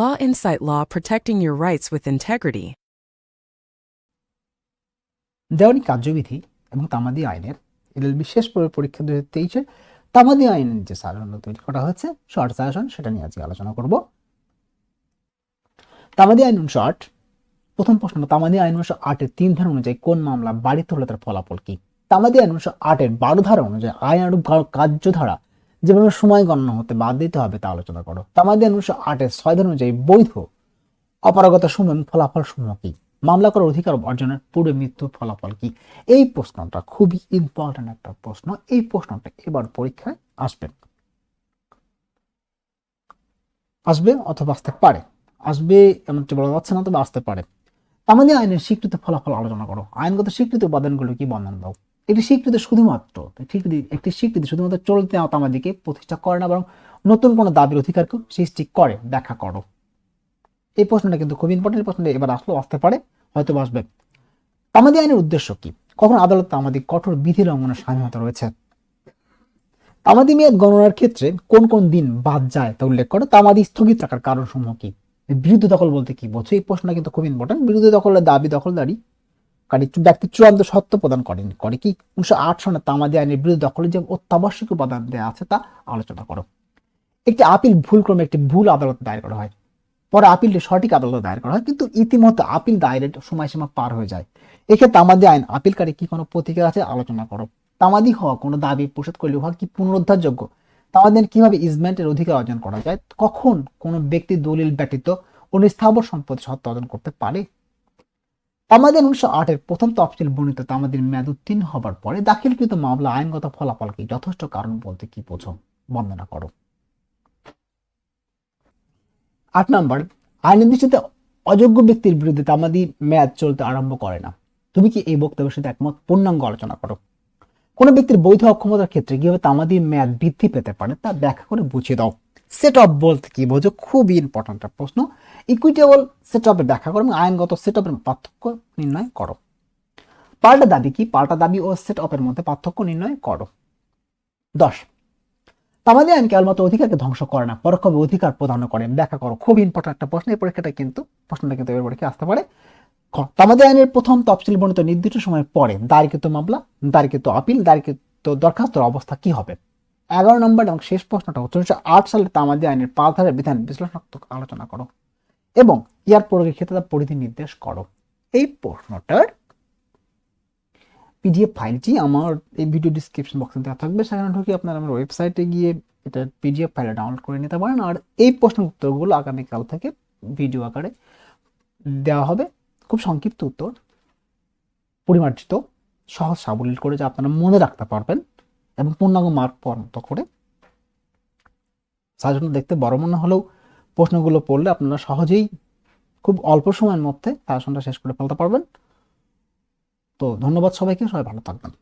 Law Insight Law Protecting Your Rights with Integrity. দেওয়ানি কার্যবিধি এবং তামাদি আইনের এল বিশেষ পরি- পরীক্ষা দু তেইশের তামাদি আইনের যে সাধারণ তৈরি করা হয়েছে, শর্ট সাজেশন, সেটা নিয়ে আজকে আলোচনা করব তামাদি আইন আট প্রথম প্রশ্ন তামাদি আইন উনিশশো আটের তিন ধারা অনুযায়ী কোন মামলা বাড়িতে হলে তার ফলাফল কি তামাদি আইন উনিশশো আটের বারো ধারা অনুযায়ী আইন আরও কার্যধারা যেভাবে সময় গণনা হতে বাদ দিতে হবে তা আলোচনা করো। তামাদি উনিশশো আটের ছয় অনুযায়ী বৈধ অপারগতা সমূহ ফলাফল সমূহ কি? মামলা করার অধিকার অর্জনের পূর্বে মৃত্যুর ফলাফল কি? এই প্রশ্নটা খুবই ইম্পর্টেন্ট একটা প্রশ্ন। এই প্রশ্নটা এবার পরীক্ষায় আসবে। আসবে অথবা আসতে পারে। আসবে এমনটি বলা যাচ্ছে না, তবে আসতে পারে। তামাদি আইনের স্বীকৃত ফলাফল আলোচনা করো। আইনগত স্বীকৃত উপাদানগুলো কি? বর্ণনা দাও। এটি স্বীকৃতি শুধুমাত্র। স্বীকৃতি একটি স্বীকৃতি শুধুমাত্র চলতে আমাদেরকে প্রতিষ্ঠা করে না, বরং নতুন কোনো দাবির অধিকারকে সৃষ্টি করে ব্যাখ্যা করো। এই প্রশ্নটা কিন্তু খুব ইম্পর্টেন্ট প্রশ্নটা এবার আসলেও আসতে পারে, হয়তো আসবে। তামাদি আইনের উদ্দেশ্য কি? কখন আদালত তামাদি কঠোর বিধি লঙ্ঘনের স্বাধীনতা রয়েছে? তামাদি মেয়াদ গণনার ক্ষেত্রে কোন কোন দিন বাদ যায় তা উল্লেখ করো। তামাদি স্থগিত রাখার কারণ সমূহ কি? বিরুদ্ধ দখল বলতে কি বোঝো? এই প্রশ্নটা কিন্তু খুব ইম্পর্টেন্ট বিরুদ্ধ দখলের দাবি দখলদারি কারী ব্যক্তি চূড়ান্ত সত্য প্রদান করেন, করে কি? উনিশশো আট সনে তামাদি আইনের বিরুদ্ধে দখলের যে অত্যাবশ্যক উপাদান দেওয়া আছে তা আলোচনা করো। একটি আপিল ভুলক্রমে একটি ভুল আদালত দায়ের করা হয়। পরে আপিলটি সঠিক আদালতে দায়ের করা হয়, কিন্তু ইতিমধ্যে আপিল দায়েরের সময়সীমা পার হয়ে যায়। এক্ষেত্রে তামাদি আইন আপিলকারী কি কোনো প্রতিকার আছে আলোচনা করো। তামাদি হওয়া কোনো দাবি পরিশোধ করলে উহা কি পুনরুদ্ধারযোগ্য? তামাদি আইন কীভাবে ইজমেন্টের অধিকার অর্জন করা যায়? কখন কোনো ব্যক্তি দলিল ব্যতীত অন্য স্থাবর সম্পত্তি সত্ত্ব অর্জন করতে পারে? তামাদিন উনিশশো আটের প্রথম তফসিল বর্ণিত তামাদির মেয়াদ উত্তীর্ণ হবার পরে দাখিলকৃত মামলা আইনগত ফলাফল কি যথেষ্ট কারণ বলতে কি বোঝো? বর্ণনা করো। আট নম্বর আইনের দৃষ্টিতে অযোগ্য ব্যক্তির বিরুদ্ধে তামাদি মেয়াদ চলতে আরম্ভ করে না। তুমি কি এই বক্তব্যের সাথে একমত? পূর্ণাঙ্গ আলোচনা করো। কোনো ব্যক্তির বৈধ অক্ষমতার ক্ষেত্রে কীভাবে তামাদি মেয়াদ বৃদ্ধি পেতে পারে তা ব্যাখ্যা করে বুঝিয়ে দাও। সেট অফ বলতে কি বোঝো? খুবই ইম্পর্টেন্ট একটা প্রশ্ন। ইকুইটেবল সেট অফের ব্যাখ্যা করো এবং আইনগত সেট অফের পার্থক্য নির্ণয় করো। পাল্টা দাবি কি? পাল্টা দাবি ও সেট অফের মধ্যে পার্থক্য নির্ণয় করো। দশ। তামাদি আইন কেবলমাত্র অধিকারকে ধ্বংস করে না, পরোক্ষভাবে অধিকার প্রদান করে। ব্যাখ্যা করো খুব ইম্পর্টেন্ট একটা প্রশ্ন। এই পরীক্ষাটা কিন্তু, প্রশ্নটা কিন্তু এবার পরীক্ষা আসতে পারে। তামাদি আইনের প্রথম তফসিল বর্ণিত নির্দিষ্ট সময়ের পরে দাঁড়িকৃত মামলা দাঁড়িকৃত আপিল দাঁড়িকৃত দরখাস্তর অবস্থা কি হবে? এগারো নম্বর এবং শেষ প্রশ্নটা হচ্ছে উনিশশো আট সালে তামাদি আইনের পাঁচ ধারের বিধান বিশ্লেষণাত্মক আলোচনা করো এবং ইয়ার প্রয়োগের ক্ষেত্রে তার পরিধি নির্দেশ করো। এই প্রশ্নটার পিডিএফ ফাইলটি আমার এই ভিডিও ডিসক্রিপশন বক্সে দেওয়া থাকবে। সেখানে ঢুকে আপনারা আমার ওয়েবসাইটে গিয়ে এটা পিডিএফ ফাইলে ডাউনলোড করে নিতে পারেন। আর এই প্রশ্নের উত্তরগুলো আগামীকাল থেকে ভিডিও আকারে দেওয়া হবে। খুব সংক্ষিপ্ত উত্তর, পরিমার্জিত, সহজ সাবলীল করে যা আপনারা মনে রাখতে পারবেন। এবং পূর্ণাঙ্গ মার্ক পর্যন্ত করে সাজেশনটা দেখতে বড় মনে হলেও প্রশ্নগুলো পড়লে আপনারা সহজেই খুব অল্প সময়ের মধ্যে সাজেশনটা শেষ করে ফেলতে পারবেন। তো ধন্যবাদ সবাইকে, সবাই ভালো থাকবেন।